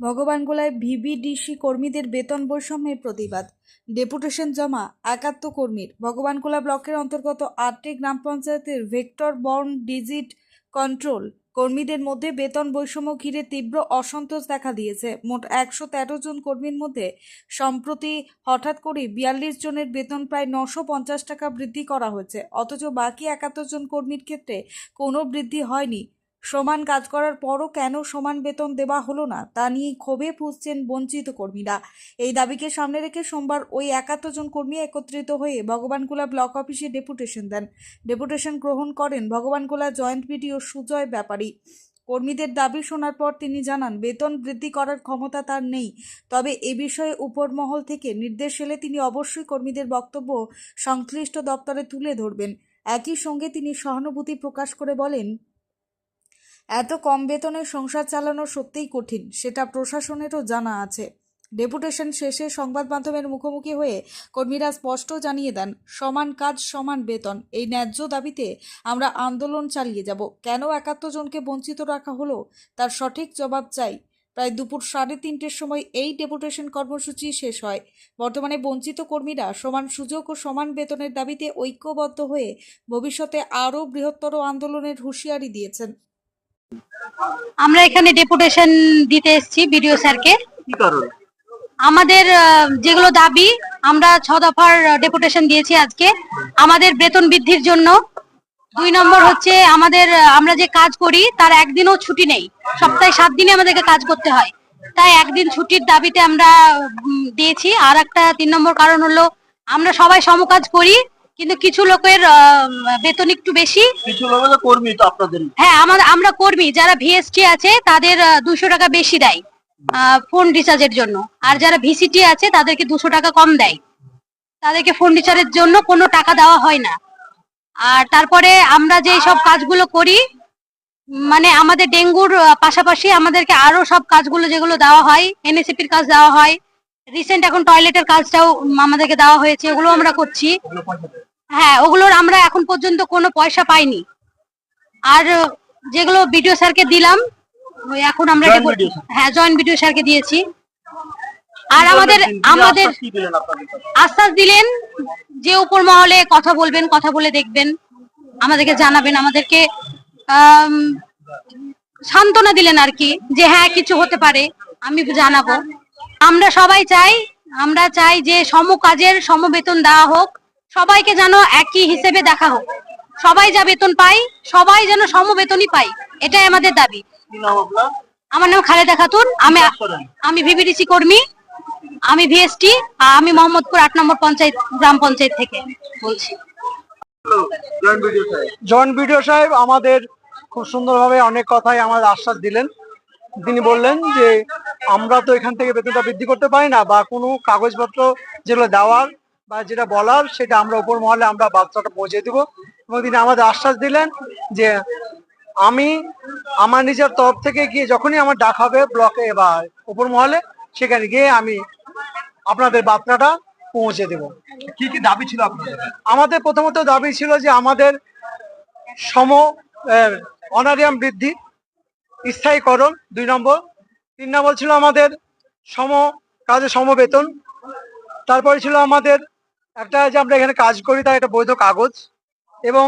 ভগবানগোলায় VBDC কর্মীদের বেতন বৈষম্যের প্রতিবাদ। ডেপুটেশন জমা একাত্ম কর্মীর। ভগবানগোলা ব্লকের অন্তর্গত আটটি গ্রাম পঞ্চায়েতের ভেক্টর বর্ন ডিজিট কন্ট্রোল কর্মীদের মধ্যে বেতন বৈষম্য ঘিরে তীব্র অসন্তোষ দেখা দিয়েছে। মোট একশো তেরো জন কর্মীর মধ্যে সম্প্রতি হঠাৎ করে বিয়াল্লিশ জনের বেতন প্রায় নশো পঞ্চাশ টাকা বৃদ্ধি করা হয়েছে। অথচ বাকি একাত্তর জন কর্মীর ক্ষেত্রে কোনো বৃদ্ধি হয়নি। সমান কাজ করার পরও কেন সমান বেতন দেওয়া হলো না, তা নিয়ে ক্ষোভে ফুসছেন বঞ্চিত কর্মীরা। এই দাবিকে সামনে রেখে সোমবার ওই একাত্তর জন কর্মী একত্রিত হয়ে ভগবানগোলা ব্লক অফিসে ডেপুটেশন দেন। ডেপুটেশন গ্রহণ করেন ভগবানগোলা জয়েন্ট বিডিও সুজয় ব্যাপারী। কর্মীদের দাবি শোনার পর তিনি জানান, বেতন বৃদ্ধি করার ক্ষমতা তার নেই। তবে এ বিষয়ে উপরমহল থেকে নির্দেশ এলে তিনি অবশ্যই কর্মীদের বক্তব্য সংশ্লিষ্ট দপ্তরে তুলে ধরবেন। একই সঙ্গে তিনি সহানুভূতি প্রকাশ করে বলেন এত কম বেতনে সংসার চালানো সত্যিই কঠিন, সেটা প্রশাসনেরও জানা আছে। ডেপুটেশন শেষে সংবাদ মাধ্যমের মুখোমুখি হয়ে কর্মীরা স্পষ্ট জানিয়ে দেন, সমান কাজ, সমান বেতন, এই ন্যায্য দাবিতে আমরা আন্দোলন চালিয়ে যাব। কেন একাত্তর জনকে বঞ্চিত রাখা হলো? তার সঠিক জবাব চাই। প্রায় দুপুর সাড়ে তিনটের সময় এই ডেপুটেশন কর্মসূচি শেষ হয়। বর্তমানে বঞ্চিত কর্মীরা সমান সুযোগ ও সমান বেতনের দাবিতে ঐক্যবদ্ধ হয়ে ভবিষ্যতে আরও বৃহত্তর আন্দোলনের হুঁশিয়ারি দিয়েছেন। আমরা এখানে ডেপুটেশন দিতে এসেছি বিডিও স্যারকে। কি কারণ? আমাদের যেগুলো দাবি আমরা ছ দফার ডেপুটেশন দিয়েছি আজকে। আমাদের বেতন বৃদ্ধির জন্য। দুই নম্বর হচ্ছে আমাদের আমরা যে কাজ করি তার একদিনও ছুটি নেই। সপ্তাহে সাত দিনে আমাদেরকে কাজ করতে হয়। তাই একদিন ছুটির দাবিতে আমরা দিয়েছি। আর একটা তিন নম্বর কারণ হলো আমরা সবাই সমকাজ করি কিন্তু কিছু লোকের বেতন একটু বেশি। কিছু লোকের কর্মী তো আপনাদের। হ্যাঁ আমাদের আমরা কর্মী যারা ভিএসটি আছে তাদের দুশো টাকা বেশি দেয় ফোন রিচার্জের জন্য। আর যারা ভিসিটি আছে তাদেরকে দুশো টাকা কম দেয়। তাদেরকে ফোন রিচার্জের জন্য কোনো টাকা দেওয়া হয় না। আর তারপরে আমরা যে সব কাজগুলো করি মানে আমাদের ডেঙ্গুর পাশাপাশি আমাদেরকে আরও সব কাজগুলো যেগুলো দেওয়া হয় এনএসিপির কাজ দেওয়া হয় রিসেন্ট এখন টয়লেটের কাজটাও আমাদেরকে দেওয়া হয়েছে ওগুলো আমরা করছি। হ্যাঁ ওগুলোর আমরা এখন পর্যন্ত কোনো পয়সা পাইনি। আর যেগুলো বিডিও স্যারকে দিলাম ওই এখন আমরা হ্যাঁ জয়েন্ট বিডিও স্যারকে দিয়েছি। আর আমাদের আমাদের আশ্বাস দিলেন যে উপর মহলে কথা বলবেন কথা বলে দেখবেন। আমাদেরকে জানাবেন আমাদেরকে সান্ত্বনা দিলেন আর কি যে হ্যাঁ কিছু হতে পারে আমি জানাব। আমরা সবাই চাই আমরা চাই যে সম কাজের সম বেতন দেওয়া হোক সবাইকে যেন একই হিসেবে দেখা হোক। সবাই যা বেতন পাই সবাই যেন সম বেতনই পাই এটাই আমাদের দাবি। আমার নাম খালেদা খাতুন, আমি? আমি ভিবিডিসি কর্মী, আমি ভিএসটি, আর আমি মোহাম্মদপুর আট নম্বর পঞ্চায়েত, গ্রাম পঞ্চায়েত থেকে বলছি। জয়েন্ট বিডিও সাহেব, আমাদের খুব সুন্দরভাবে অনেক কথাই আমাদের আশ্বাস দিলেন। তিনি বললেন যে, আমরা তো এখান থেকে বেতনটা বৃদ্ধি করতে পারি না, বা কোনো কাগজপত্র যেগুলো দেওয়ার বা যেটা বলার সেটা আমরা উপর মহলে আমরা বার্তাটা পৌঁছে দিব। এবং তিনি আমাদের আশ্বাস দিলেন যে আমি আমার নিজের তরফ থেকে গিয়ে যখনই আমার ডাক হবে ব্লকে বা উপর মহলে সেখানে গিয়ে আমি আপনাদের বার্তাটা পৌঁছে দেবো। কি কি দাবি ছিল আপনাদের? আমাদের প্রথমত দাবি ছিল যে আমাদের সম অনারিয়াম বৃদ্ধি স্থায়ীকরণ দুই নম্বর। তিন নম্বর ছিল আমাদের সম কাজে সমবেতন। তারপরে ছিল আমাদের একটা যে আমরা এখানে কাজ করি তার একটা বৈধ কাগজ এবং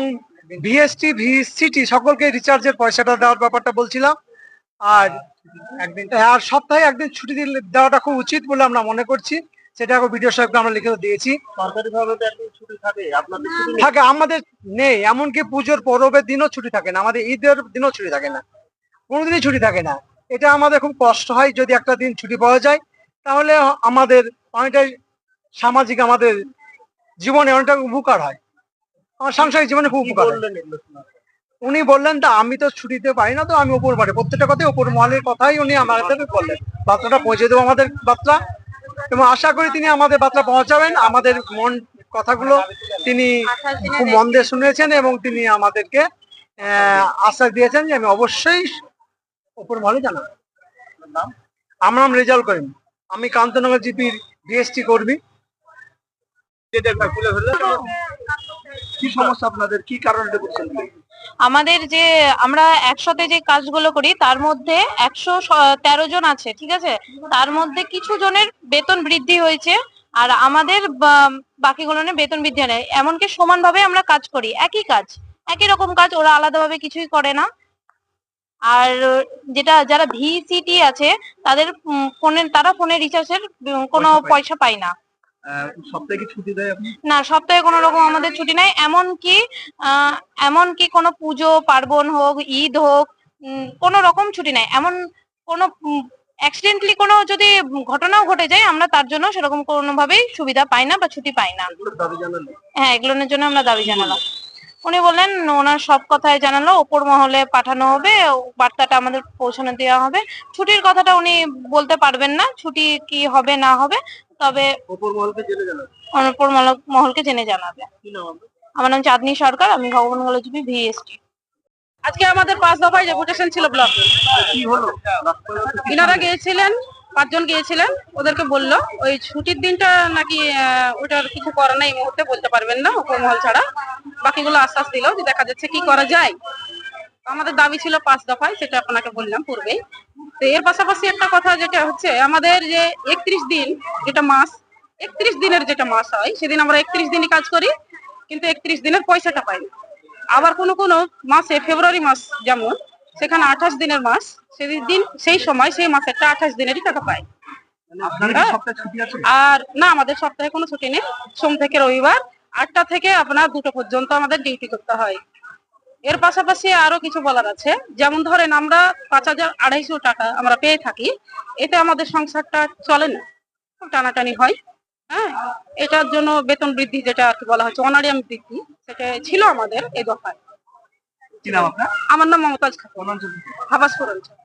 ভিএসটি ভিসিটি সকলকে রিচার্জের পয়সাটা দেওয়ার ব্যাপারটা বলছিলাম। আর একদিন আর সপ্তাহে একদিন ছুটি দিলে দেওয়াটা খুব উচিত বলে আমরা মনে করছি। সেটা এখন বিডিও সাহেবকে আমরা লিখে দিয়েছি। সরকারি ভাবে তো একদিন ছুটি থাকে। আপনাদের ছুটি নেই? থাকে আমাদের নেই। এমনকি পুজোর পরবের দিনও ছুটি থাকে না। আমাদের ঈদের দিনও ছুটি থাকে না। কোনোদিনই ছুটি থাকে না। এটা আমাদের খুব কষ্ট হয় যদি একটা দিন ছুটি পাওয়া যায়। তাহলে আমাদের অনেকটাই সামাজিক আমাদের জীবনে অনেকটা উপকার হয়। আমার সাংসারিক জীবনে খুব উপকার হয়? উনি বললেন তা আমি তো ছুটিতে পারি না তো আমি উপর মাঠে প্রত্যেকটা কথাই উপর মহলের কথাই উনি আমার আমাদের বললেন। বার্তাটা পৌঁছে দেবো আমাদের বার্তা। এবং আশা করি তিনি আমাদের বার্তা পৌঁছাবেন। আমাদের মন কথাগুলো তিনি খুব মন দিয়ে শুনেছেন এবং তিনি আমাদেরকে আশ্বাস দিয়েছেন যে আমি অবশ্যই উপর মহলে জানাব? আমার নাম রেজাল্ট করিম। আমি কান্তনগর জিপির বিএসটি কর্মী। কি সমস্যা আপনাদের? কি কারণে ডেপুটেশন আমাদের যে আমরা একসাথে যে কাজগুলো করি তার মধ্যে একশো তেরো জন আছে ঠিক আছে? তার মধ্যে কিছু জনের বেতন বৃদ্ধি হয়েছে আর আমাদের বা- বাকিগুলোর বেতন বৃদ্ধি হয়। এমনকি সমানভাবে আমরা কাজ করি একই কাজ একই রকম কাজ ওরা আলাদাভাবে কিছুই করে না। আর যেটা যারা ভিসিটি আছে তাদের ফোনের তারা ফোনের রিচার্জের কোনো পয়সা পায়। না। সপ্তাহে কি ছুটি দেয় আপনি? না সপ্তাহে কোনো রকম আমাদের ছুটি নাই। এমনকি আহ, এমনকি কোনো পুজো পার্বণ হোক ঈদ হোক উম, কোনো রকম ছুটি নাই। এমন কোনো অ্যাক্সিডেন্টলি কোনো যদি ঘটনাও ঘটে যায় আমরা তার জন্য সেরকম কোনোভাবেই সুবিধা পাই না বা ছুটি পাই না। হ্যাঁ এগুলোর জন্য আমরা দাবি জানালাম। উনি বললেন ওনার সব কথাই জানালো ওপর মহলে পাঠানো হবে বার্তাটা আমাদের পৌঁছানো দেওয়া হবে। ছুটির কথাটা উনি বলতে পারবেন না ছুটি কি হবে না হবে। তবে ওপর মহলকে জেনে মহলকে জানাবে। কি নাম আপনার? আমার নাম চাঁদনি সরকার আমি ভগবান কলেজবি ভিএসটি। আজকে আমাদের পাঁচ দফায় ডেপুটেশন ছিল ব্লক কি হলো? রাস্তায় ইনারা গিয়েছিলেন পাঁচজন গিয়েছিলেন ওদেরকে বলল ওই ছুটির দিনটা নাকি আহ, ওটার কিছু করার নাই এই মুহূর্তে বলতে পারবেন না উপর মহল ছাড়া। বাকিগুলো আশ্বাস দিল যে দেখা যাচ্ছে কি করা যায়। আমাদের দাবি ছিল পাঁচ দফায় সেটা আপনাকে বললাম পূর্বেই। তো এর পাশাপাশি একটা কথা যেটা হচ্ছে আমাদের যে একত্রিশ দিন যেটা মাস একত্রিশ দিনের যেটা মাস হয় সেদিন আমরা একত্রিশ দিনই কাজ করি কিন্তু একত্রিশ দিনের পয়সাটা পাই আবার কোনো কোনো মাসে ফেব্রুয়ারি মাস যেমন সেখানে আঠাশ দিনের মাস সেদিন সেই সময় সেই মাসেরটা আঠাশ দিনেরই টাকা পাই। মানে আর না আমাদের সপ্তাহে কোনো ছুটি নেই। সোম থেকে রবিবার আটটা থেকে আপনার দুটো পর্যন্ত আমাদের ডিউটি করতে হয়। এর পাশাপাশি আরও কিছু বলার আছে। যেমন ধরেন আমরা পাঁচ হাজার আড়াইশো টাকা আমরা পেয়ে থাকি এতে আমাদের সংসারটা চলে না। টানাটানি হয়। হ্যাঁ এটার জন্য বেতন বৃদ্ধি যেটা আর কি বলা হচ্ছে অনারিয়াম বৃদ্ধি সেটা ছিল আমাদের এই দফায়। আমার নাম মমতাজ খাতুন। হাবাসপুর অঞ্চল